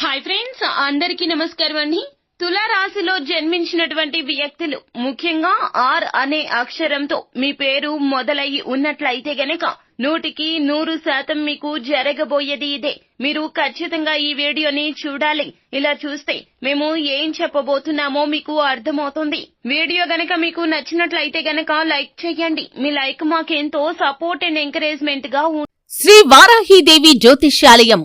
Hi friends అందరికీ నమస్కారం అండి. తులారాశిలో జన్మించినటువంటి వ్యక్తులు ముఖ్యంగా ఆర్ అనే అక్షరంతో మీ పేరు మొదలయ్యి ఉన్నట్లయితే గనక నూటికి నూరు శాతం మీకు జరగబోయేది ఇదే. మీరు ఖచ్చితంగా ఈ వీడియోని చూడాలి. ఇలా చూస్తే మేము ఏం చెప్పబోతున్నామో మీకు అర్థమవుతుంది. వీడియో గనక మీకు నచ్చినట్లయితే గనక లైక్ చేయండి. మీ లైక్ మాకెంతో సపోర్ట్ అండ్ ఎంకరేజ్మెంట్గా శ్రీ వారాహీదేవి జ్యోతిష్యాలయం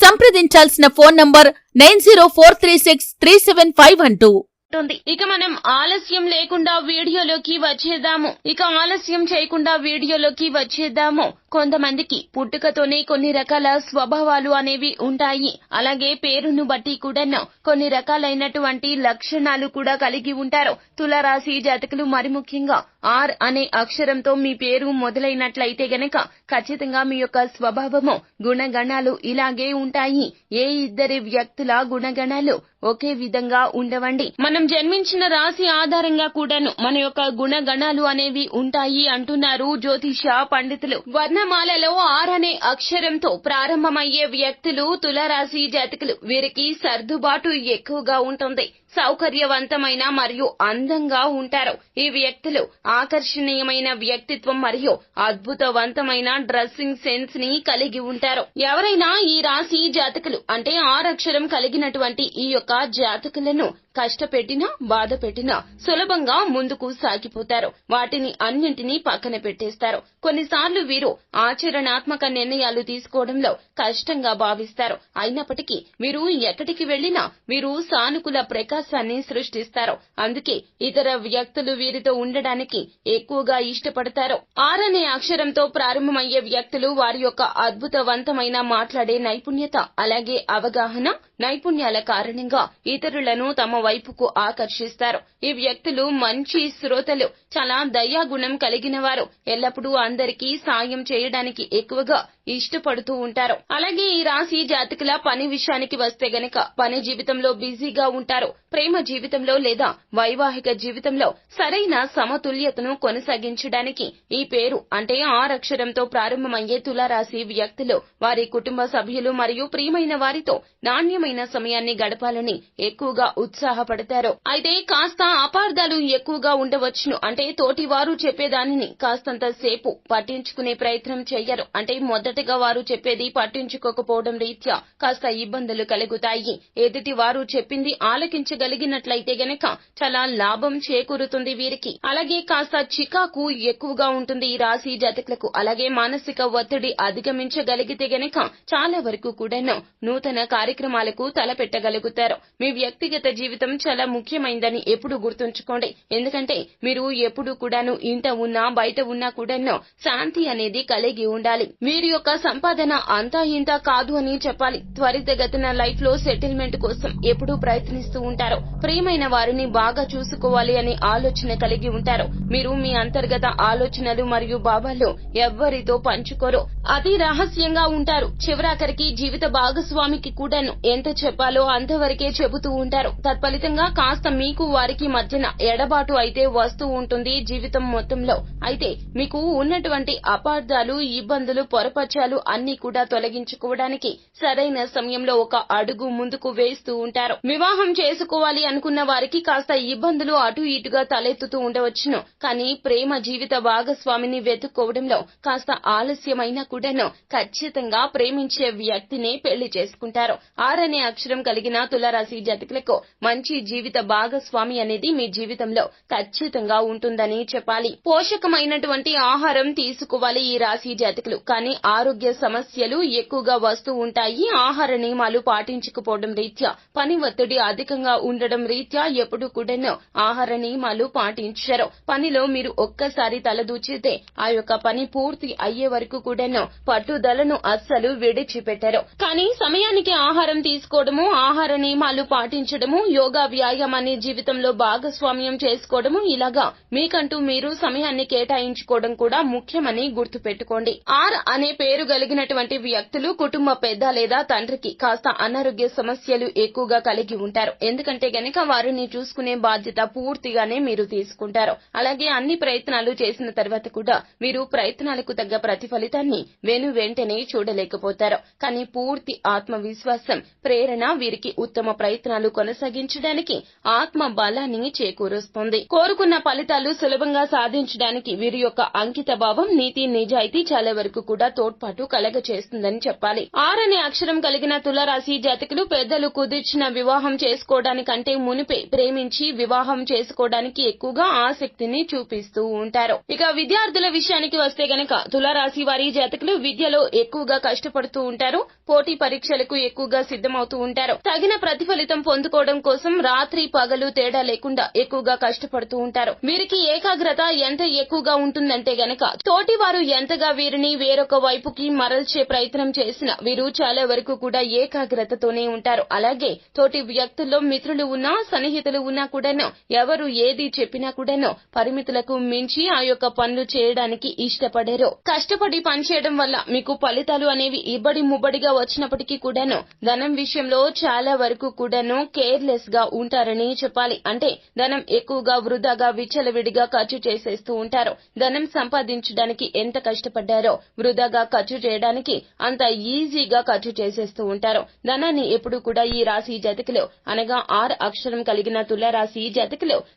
సంప్రదించాల్సిన phone number nine zero four three six three seven five one two. ఉంటుంది. ఇక మనం ఆలస్యం లేకుండా వీడియోలోకి వచ్చేద్దాము. ఇక ఆలస్యం చేయకుండా వీడియోలోకి వచ్చేద్దాము. కొంతమందికి పుట్టుకతోనే కొన్ని రకాల స్వభావాలు అనేవి ఉంటాయి. అలాగే పేరును బట్టి కూడా కొన్ని రకాలైనటువంటి లక్షణాలు కూడా కలిగి ఉంటారు. తులారాశి జాతకులు మరి ముఖ్యంగా ఆర్ అనే అక్షరంతో మీ పేరు మొదలైనట్లయితే గనక ఖచ్చితంగా మీ యొక్క స్వభావము గుణగణాలు ఇలాగే ఉంటాయి. ఏ ఇద్దరి వ్యక్తుల గుణగణాలు ఒకే విధంగా ఉండవండి. మనం జన్మించిన రాశి ఆధారంగా కూడాను మన యొక్క గుణగణాలు అనేవి ఉంటాయి అంటున్నారు జ్యోతిష పండితులు. వర్ణ వర్ణమాలలో ఆర్ అనే అక్షరంతో ప్రారంభమయ్యే వ్యక్తులు తులారాశి జాతకులు వీరికి సర్దుబాటు ఎక్కువగా ఉంటుంది. సౌకర్యవంతమైన మరియు అందంగా ఉంటారు. ఈ వ్యక్తులు ఆకర్షణీయమైన వ్యక్తిత్వం మరియు అద్భుతవంతమైన డ్రెస్సింగ్ సెన్స్ని కలిగి ఉంటారు. ఎవరైనా ఈ రాశి జాతకులు అంటే ఆరక్షరం కలిగినటువంటి ఈ యొక్క జాతకులను కష్టపెట్టినా బాధ పెట్టినా సులభంగా ముందుకు సాగిపోతారు. వాటిని అన్నింటినీ పక్కన పెట్టేస్తారు. కొన్నిసార్లు వీరు ఆచరణాత్మక నిర్ణయాలు తీసుకోవడంలో కష్టంగా భావిస్తారు. అయినప్పటికీ వీరు ఎక్కడికి వెళ్ళినా వీరు సానుకూల ప్రకాశాన్ని సృష్టిస్తారు. అందుకే ఇతర వ్యక్తులు వీరితో ఉండడానికి ఎక్కువగా ఇష్టపడతారు. ఆరనే అక్షరంతో ప్రారంభమయ్యే వ్యక్తులు వారి యొక్క అద్భుతవంతమైన మాట్లాడే నైపుణ్యత అలాగే అవగాహన నైపుణ్యాల కారణంగా ఇతరులను తమ వైపుకు ఆకర్షిస్తారు. ఈ వ్యక్తులు మంచి శ్రోతలు చాలా దయాగుణం కలిగిన వారు ఎల్లప్పుడూ అందరికీ సాయం చేయడానికి ఎక్కువగా ఇష్టపడుతూ ఉంటారు. అలాగే ఈ రాశి జాతకుల పని విషయానికి వస్తే గనక పని జీవితంలో బిజీగా ఉంటారు. ప్రేమ జీవితంలో లేదా వైవాహిక జీవితంలో సరైన సమతుల్యతను కొనసాగించడానికి ఈ పేరు అంటే ఆరక్షరంతో ప్రారంభమయ్యే తులారాశి వ్యక్తులు వారి కుటుంబ సభ్యులు మరియు ప్రియమైన వారితో నాణ్యమైన సమయాన్ని గడపాలని ఎక్కువగా ఉత్సాహపడతారు. అయితే కాస్త అపార్థాలు ఎక్కువగా ఉండవచ్చును. అంటే తోటి వారు చెప్పేదానిని కాస్తంత సేపు పట్టించుకునే ప్రయత్నం చేయరు అంటే మొదటగా వారు చెప్పేది పట్టించుకోకపోవడం రీత్యా కాస్త ఇబ్బందులు కలుగుతాయి. ఎదుటి వారు చెప్పింది ఆలకించగలిగినట్లయితే గనక చాలా లాభం చేకూరుతుంది వీరికి. అలాగే కాస్త చికాకు ఎక్కువగా ఉంటుంది ఈ రాశి జాతకులకు. అలాగే మానసిక ఒత్తిడి అధిగమించగలిగితే గనక చాలా వరకు కూడాను నూతన కార్యక్రమాలకు తలపెట్టగలుగుతారు. మీ వ్యక్తిగత జీవితం చాలా ముఖ్యమైందని ఎప్పుడు గుర్తుంచుకోండి. ఎందుకంటే మీరు ఎప్పుడు కూడాను ఇంట ఉన్నా బయట ఉన్నా కూడాను శాంతి అనేది కలిగి ఉండాలి. మీరు యొక్క సంపాదన అంతా ఇంత కాదు అని చెప్పాలి. త్వరితగతిన లైఫ్లో సెటిల్మెంట్ కోసం ఎప్పుడూ ప్రయత్నిస్తూ ఉంటారు. ప్రియమైన వారిని బాగా చూసుకోవాలి అనే ఆలోచన కలిగి ఉంటారు. మీరు మీ అంతర్గత ఆలోచనలు మరియు భావాలు ఎవ్వరితో పంచుకోరు. అతి రహస్యంగా ఉంటారు. చివరాఖరికి జీవిత భాగస్వామికి కూడాను ఎంత చెప్పాలో అంతవరకే చెబుతూ ఉంటారు. తత్ఫలితంగా కాస్త మీకు వారికి మధ్యన ఎడబాటు అయితే వస్తూ ఉంటుంది జీవితం మొత్తంలో. అయితే మీకు ఉన్నటువంటి అపార్థాలు ఇబ్బందులు పొరపచ్చాలు అన్ని కూడా తొలగించుకోవడానికి సరైన సమయంలో ఒక అడుగు ముందుకు వేస్తూ ఉంటారు. వివాహం చేసుకోవాలి అనుకున్న వారికి కాస్త ఇబ్బందులు అటు ఇటుగా తలెత్తుతూ ఉండవచ్చును. కానీ ప్రేమ జీవిత భాగస్వామిని వెతుక్కోవడంలో కాస్త ఆలస్యమైనా కూడాను ఖచ్చితంగా ప్రేమించే వ్యక్తినే పెళ్ళి చేసుకుంటారు. ఆరని అక్షరం కలిగిన తులారాశి జాతకులకు మంచి జీవిత భాగస్వామి అనేది మీ జీవితంలో ఖచ్చితంగా ఉంటుందని చెప్పాలి. పోషకమైనటువంటి ఆహారం తీసుకోవాలి ఈ రాశి జాతకులు. కానీ ఆరోగ్య సమస్యలు ఎక్కువగా వస్తూ ఉంటాయి. ఆహార నియమాలు పాటించకపోవడం రీత్యా పని ఒత్తిడి అధికంగా ఉండడం రీత్యా ఎప్పుడు కూడాను ఆహార నియమాలు పాటించారు. పనిలో మీరు ఒక్కసారి తలదూచితే ఆ యొక్క పని పూర్తి అయ్యే వరకు కూడాను పట్టుదలను అస్సలు విడిచిపెట్టారు. కానీ సమయానికి ఆహారం తీసుకోవడము ఆహార నియమాలు పాటించడము యోగా వ్యాయామాన్ని జీవితంలో భాగస్వామ్యం చేసుకోవడము ఇలాగా మీకంటూ మీరు సమయాన్ని కేటాయించుకోవడం కూడా ముఖ్యమని గుర్తుపెట్టుకోండి. ఆర్ అనే పేరు కలిగినటువంటి వ్యక్తులు కుటుంబ పెద్ద లేదా తండ్రికి కాస్త అనారోగ్య సమస్యలు ఎక్కువగా కలిగి ఉంటారు. ఎందుకంటే గనక వారిని చూసుకునే బాధ్యత పూర్తిగానే మీరు తీసుకుంటారు. అలాగే అన్ని ప్రయత్నాలు చేసిన తర్వాత కూడా మీరు ప్రయత్నాలకు తగ్గ ప్రతిఫలితాన్ని వెను వెంటనే చూడలేకపోతారు. కానీ పూర్తి ఆత్మవిశ్వాసం ప్రేరణ వీరికి ఉత్తమ ప్రయత్నాలు కొనసాగించడానికి ఆత్మ బలాన్ని చేకూరుస్తుంది. కోరుకున్న ఫలితాలు సులభంగా సాధించడానికి వీరి యొక్క అంకిత భావం నీతి నిజాయితీ చాలా వరకు కూడా తోడ్పాటు కలగ చేస్తుందని చెప్పాలి. ఆరని అనే అక్షరం కలిగిన తులరాశి జాతకులు పెద్దలు కుదిర్చిన వివాహం చేసుకోవడానికంటే మునిపే ప్రేమించి వివాహం చేసుకోవడానికి ఎక్కువగా ఆసక్తిని చూపిస్తూ ఉంటారు. ఇక విద్యార్థుల విషయానికి వస్తే గనక తులరాశి వారి జాతకులు విద్యలో ఎక్కువగా కష్టపడుతూ ఉంటారు. పోటీ పరీక్షలకు ఎక్కువగా అవుతూ ఉంటారు. తగిన ప్రతిఫలితం పొందుకోవడం కోసం రాత్రి పగలు తేడా లేకుండా ఎక్కువగా కష్టపడుతూ ఉంటారు. వీరికి ఏకాగ్రత ఎంత ఎక్కువగా ఉంటుందంటే గనక తోటి వారు ఎంతగా వీరిని వేరొక వైపుకి మరల్చే ప్రయత్నం చేసినా వీరు చాలా వరకు కూడా ఏకాగ్రతతోనే ఉంటారు. అలాగే తోటి వ్యక్తుల్లో మిత్రులు ఉన్నా సన్నిహితులు ఉన్నా కూడాను ఎవరు ఏది చెప్పినా కూడాను పరిమితులకు మించి ఆ యొక్క పనులు చేయడానికి ఇష్టపడరు. కష్టపడి పనిచేయడం వల్ల మీకు ఫలితాలు అనేవి ఇబ్బడి ముబ్బడిగా వచ్చినప్పటికీ కూడాను ధనం విషయంలో చాలా వరకు కూడాను కేర్లెస్గా ఉంటారని చెప్పాలి. అంటే ధనం ఎక్కువగా వృధాగా విచ్చలవిడిగా ఖర్చు చేసేస్తూ ఉంటారు. ధనం సంపాదించడానికి ఎంత కష్టపడ్డారో వృధాగా ఖర్చు చేయడానికి అంత ఈజీగా ఖర్చు చేసేస్తూ ఉంటారు. ధనాన్ని ఎప్పుడు కూడా ఈ రాశి జతకులు అనగా ఆర్ అక్షరం కలిగిన తుల రాశి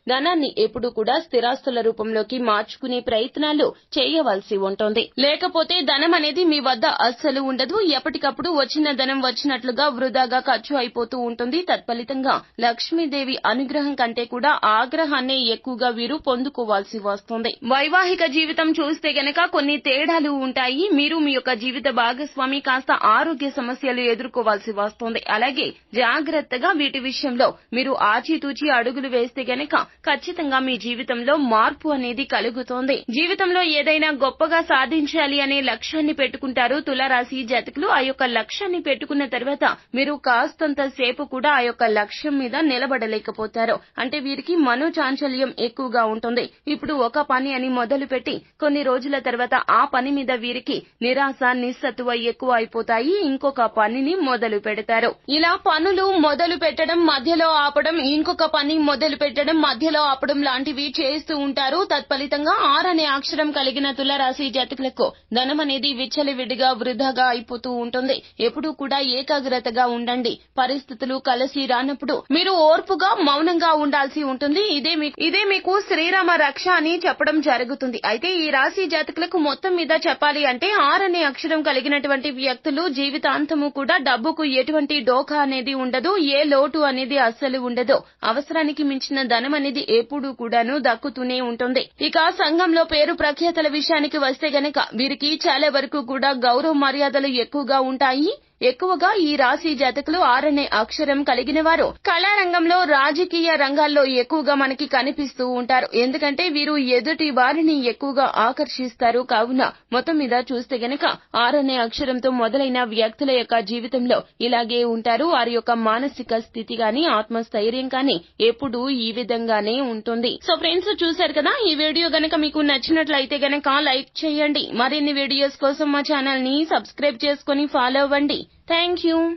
ధనాన్ని ఎప్పుడు కూడా స్థిరాస్తుల రూపంలోకి మార్చుకునే ప్రయత్నాలు చేయవలసి ఉంటుంది. లేకపోతే ధనం అనేది మీ వద్ద అస్సలు ఉండదు. ఎప్పటికప్పుడు వచ్చిన ధనం వచ్చినట్లుగా వృధా లాగా ఖర్చు అయిపోతూ ఉంటుంది. తత్ఫలితంగా లక్ష్మీదేవి అనుగ్రహం కంటే కూడా ఆగ్రహాన్నే ఎక్కువగా వీరు పొందుకోవాల్సి వస్తుంది. వైవాహిక జీవితం చూస్తే గనక కొన్ని తేడాలు ఉంటాయి. మీరు మీ యొక్క జీవిత భాగస్వామి కాస్త ఆరోగ్య సమస్యలు ఎదుర్కోవాల్సి వస్తుంది. అలాగే జాగ్రత్తగా వీటి విషయంలో మీరు ఆచితూచి అడుగులు వేస్తే గనక ఖచ్చితంగా మీ జీవితంలో మార్పు అనేది కలుగుతోంది. జీవితంలో ఏదైనా గొప్పగా సాధించాలి అనే లక్ష్యాన్ని పెట్టుకుంటారు. తులారాశి జాతకులు ఆ యొక్క లక్ష్యాన్ని పెట్టుకున్న తర్వాత మీరు కాస్తంత సేపు కూడా ఆ యొక్క లక్ష్యం మీద నిలబడలేకపోతారు. అంటే వీరికి మనోచాంచల్యం ఎక్కువగా ఉంటుంది. ఇప్పుడు ఒక పని అని మొదలు పెట్టి కొన్ని రోజుల తర్వాత ఆ పని మీద వీరికి నిరాశ నిస్సత్తువ ఎక్కువ అయిపోతాయి. ఇంకొక పనిని మొదలు పెడతారు. ఇలా పనులు మొదలు పెట్టడం మధ్యలో ఆపడం ఇంకొక పని మొదలు పెట్టడం మధ్యలో ఆపడం లాంటివి చేస్తూ ఉంటారు. తత్ఫలితంగా ఆర్ అనే అక్షరం కలిగిన తులరాశి జాతకులకు ధనం అనేది విచ్చలవిడిగా వృధాగా అయిపోతూ ఉంటుంది. ఎప్పుడూ కూడా ఏకాగ్రతగా ఉండండి. పరిస్థితులు కలిసి రానప్పుడు మీరు ఓర్పుగా మౌనంగా ఉండాల్సి ఉంటుంది. ఇదే మీకు ఇదే మీకు శ్రీరామ రక్ష అని చెప్పడం జరుగుతుంది. అయితే ఈ రాశి జాతకులకు మొత్తం మీద చెప్పాలి అంటే ఆర్ అనే అక్షరం కలిగినటువంటి వ్యక్తులు జీవితాంతము కూడా డబ్బుకు ఎటువంటి డోకా అనేది ఉండదు. ఏ లోటు అనేది అస్సలు ఉండదు. అవసరానికి మించిన ధనం అనేది ఎప్పుడూ కూడాను దక్కుతూనే ఉంటుంది. ఇక సంఘంలో పేరు ప్రఖ్యాతల విషయానికి వస్తే గనక వీరికి చాలా వరకు కూడా గౌరవ మర్యాదలు ఎక్కువగా ఉంటాయి. ఎక్కువగా ఈ రాశి జాతకులు ఆరనే అక్షరం కలిగిన వారు. కళారంగంలో రాజకీయ రంగాల్లో ఎక్కువగా మనకి కనిపిస్తూ ఉంటారు. ఎందుకంటే వీరు ఎదుటి వారిని ఎక్కువగా ఆకర్షిస్తారు. కావున మొత్తం మీద చూస్తే గనక ఆరనే అక్షరంతో మొదలైన వ్యక్తుల యొక్క జీవితంలో ఇలాగే ఉంటారు. వారి యొక్క మానసిక స్థితి గాని ఆత్మస్థైర్యం కానీ ఎప్పుడూ ఈ విధంగానే ఉంటుంది. సో ఫ్రెండ్స్ చూశారు కదా? ఈ వీడియో గనక మీకు నచ్చినట్లయితే గనక లైక్ చేయండి. మరిన్ని వీడియోస్ కోసం మా ఛానల్ని సబ్స్క్రైబ్ చేసుకుని ఫాలో అవ్వండి. Thank you.